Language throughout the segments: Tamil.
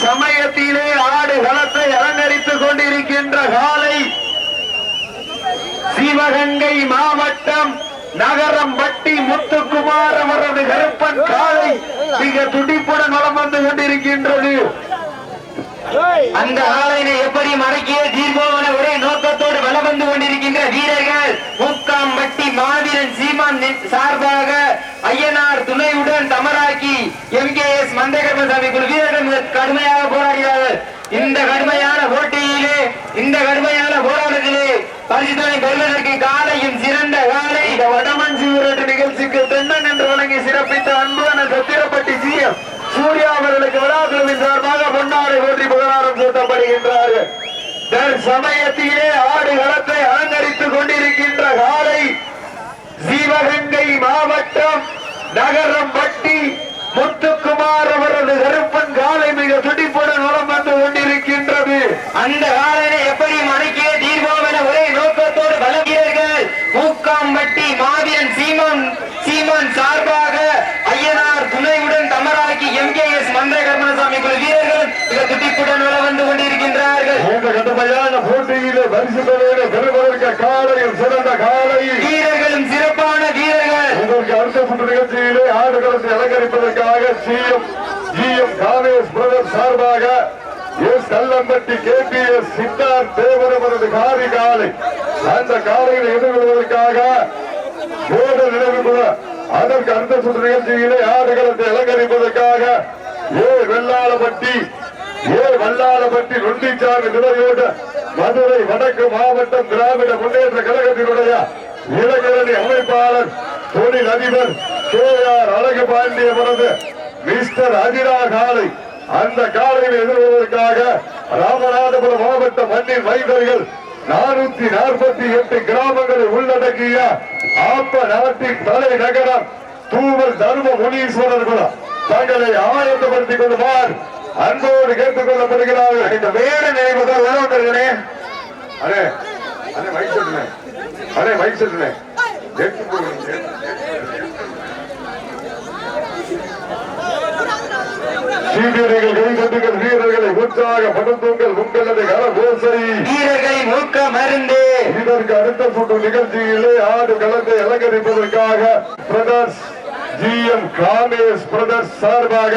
சமயத்திலே ஆடு களத்தை அலங்கரித்துக் கொண்டிருக்கின்ற காலை சிவகங்கை மாவட்டம் நகரம் பட்டி முத்துக்குமார் அவரது கருப்பன் காலை மிக துடிப்புடன் வலம் வந்து கொண்டிருக்கின்றது. அந்த ஆலையினை எப்படி மடக்கிய தீர்வோவன ஒரே நோக்கத்தோடு வலம் வந்து கொண்டிருக்கின்ற வீரர்கள் மூக்காம்பட்டி மாவீரன் சீமான் நி- சார்பாக ஐயனார் துணையுடன் தமராக்கி எம் கே எஸ் மந்தகர்மசாமி குழு வீரர்கள் கடுமையாக போராடினார்கள் இந்த கடுமையான போட்டியிலே இந்த கடுமையான போராட்டத்திலே பரிசுத்தனை பெறுவதற்கு காலையும் சிறந்த காலை. இந்த வடமஞ்சி நிகழ்ச்சிக்கு தென்னன் என்று வழங்கி சிறப்பித்த அன்பான சத்திரப்பட்டி சிஎம் சூர்யா அவர்களுக்கு விழாக்குழுவின் சார்பாக பொன்னாடை போற்றி புகழாரம் சூட்டப்படுகின்றார்கள். சமயத்திலே ஆடு களத்தை அலங்கரித்துக் கொண்டிருக்கின்ற காலை சிவகங்கை மாவட்டம் நகரம் பட்டி முத்துக்குமார் அவரது கருப்பன் காலை மிக துடிப்புடன் வலம் வந்து கொண்டிருக்கின்றது. அந்த காலனை எப்படி மடக்கிய தீர்வோவன ஒரே நோக்கத்தோடு வீரர்கள் மூக்காம்பட்டி மாவீரன் சீமான் சீமான் சார்பாக ஐயனார் துணையுடன் தமராக்கி எம் கே எஸ் மந்திர கர்மசாமி குழு வீரர்கள் மிக துடிப்புடன் வளம் வந்து கொண்டிருக்கின்றார்கள். போட்டியிலே பரிசு தொகையிலே பெறுவதற்கு காலையில் சிறந்த காலை வீரர்களும் சிறப்பான வீரர்கள் இதற்கு அடுத்த சுற்று நிகழ்ச்சியிலே ஆடுகளத்தை அலங்கரிப்பதற்காக ஜி எம் காமேஷ் பிரதர் சார்பாக S Kallampatti K P S Siddharth Thevar அவரது காரி காலை. அந்த காலையில் எதிர்கொள்வதற்காக போத நினைவு அதற்கு அந்த சுற்று நிகழ்ச்சியிலே ஆடுகளத்தை அலங்கரிப்பதற்காக ஏ வெள்ளாளப்பட்டி ஏ வல்லாளப்பட்டி நொண்டிச்சாமி துறையோடு மதுரை வடக்கு மாவட்டம் திராவிட முன்னேற்ற கழகத்தினுடைய இளைஞரணி அமைப்பாளர் தொழில் அதிபர் கே ஆர் அழகு பாண்டியவரது மிஸ்டர் அதிரா காலை அந்த காலையில் எதிர்கொள்வதற்காக ராமநாதபுரம் மாவட்ட மண்ணின் மைந்தர்கள் நானூத்தி நாற்பத்தி எட்டு கிராமங்களை உள்ளடக்கிய ஆப்ப நாட்டின் தலைநகரம் தூவல் தர்ம முனீஸ்வரர் குலம் தங்களை ஆயத்தப்படுத்திக் கொள்ளுமாறு அன்போடு கேட்டுக் கொள்ளப்படுகிறார்கள். இந்த வேட நினைவுகள் உள்ளவர்களே அடே அடே மைக் சொல்லுங்க அடே மைக் சொல்லுங்க வீரர்களை உற்சாகப்படுத்துங்கள் உங்களது கரகோசை வீரர்களின் ஊக்க மருந்து. இதற்கு அடுத்த சுற்று நிகழ்ச்சியிலே ஆடு களத்தை அலங்கரிப்பதற்காக பிரதர்ஸ் ஜிஎம் காமேஷ் பிரதர்ஸ் சார்பாக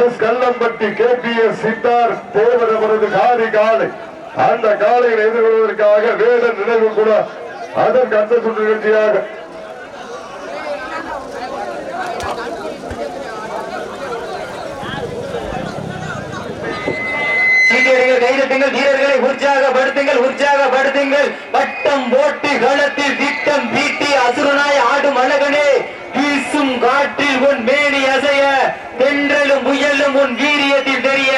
S Kallampatti K P S Siddhar Thevar அவரது காரி காலை. அந்த காலையில் எதிர்கொள்வதற்காக வேத நினைவு கூட. அதற்கு அடுத்த சுற்று நிகழ்ச்சியாக கைதட்டுங்கள் வீரர்களை உற்சாகப்படுத்துங்கள் உற்சாகப்படுத்துங்கள். பட்டம் போட்டு களத்தில் திட்டம் தீட்டி அசுரனாய் ஆடும் அழகனே வீசும் காற்றில் உன் மேனி அசைய தென்றலும் புயலும் உன் வீரியத்தில் தெரிய.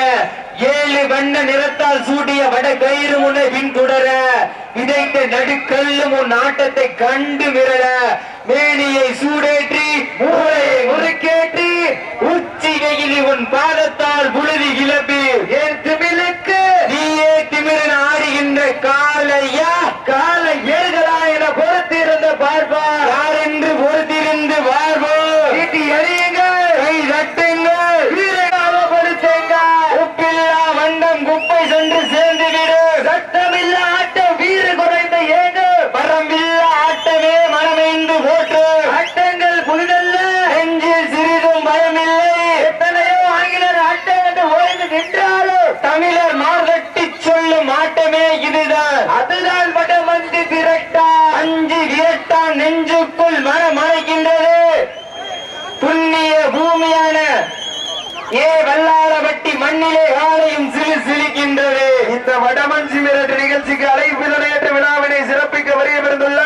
ஏழு வண்ண நிறத்தால் சூடிய வட கயிறு உன்னை பின்தொடர விதைத்த நடுக்கல்லும் உன் ஆட்டத்தை கண்டு விரல. மேனியை சூடேற்றி மூளையை முறுக்கேற்றி உச்சி வெயிலில் உன் பாதத்தால் புழுதி கிளப்பி ஏ வல்லாளப்பட்டி மண்ணிலே காலையும் சிலு சிலிக்கின்றது இந்த வடமஞ்சி மிரட்டு நிகழ்ச்சிக்கு அழைப்பு அழைப்பிதழையற்ற விழாவினை சிறப்பிக்க வருகிறதுள்ள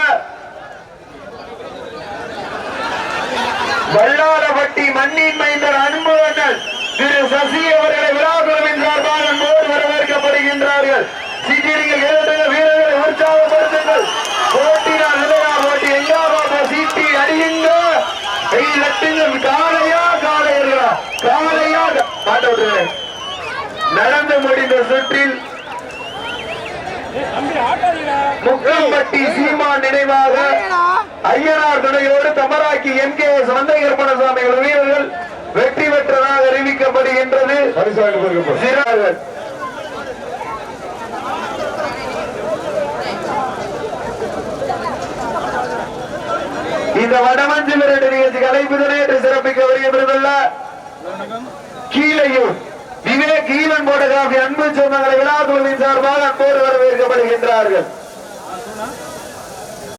வல்லாரப்பட்டி மண்ணின் மைந்தர் அன்பு அண்ணன் திரு சசி அவர்களை விழாக்குழுவின் சார்பாக அன்போடு வரவேற்கப்படுகின்றார்கள். சீட்டியடிகள் ஏழு வீரர்களை உற்சாகப்படுத்துங்கள். போட்டினால் போட்டி எங்காவது சீட்டி அடியுங்க கை தட்டுங்கள் காலையா பாட்ட நடந்து முடிந்த சுற்றில் முக்கம்பட்டி சீமா நினைவாக ஐயனார் துணையோடு தமராக்கி எம் கே எஸ் வந்தகற்பணசாமி வீரர்கள் வெற்றி பெற்றதாக அறிவிக்கப்படுகின்றது. இந்த வடமஞ்சு விரட்டு நிகழ்ச்சி கலைப்புதனை என்று சிறப்பிக்க வருகின்றதல்ல. கீழையும் விவேக் ஈவன் போட்டோகிராபி அன்பு சொந்தங்களை விழா குழுவின் சார்பாக அன்போடு வரவேற்கப்படுகின்றார்கள்.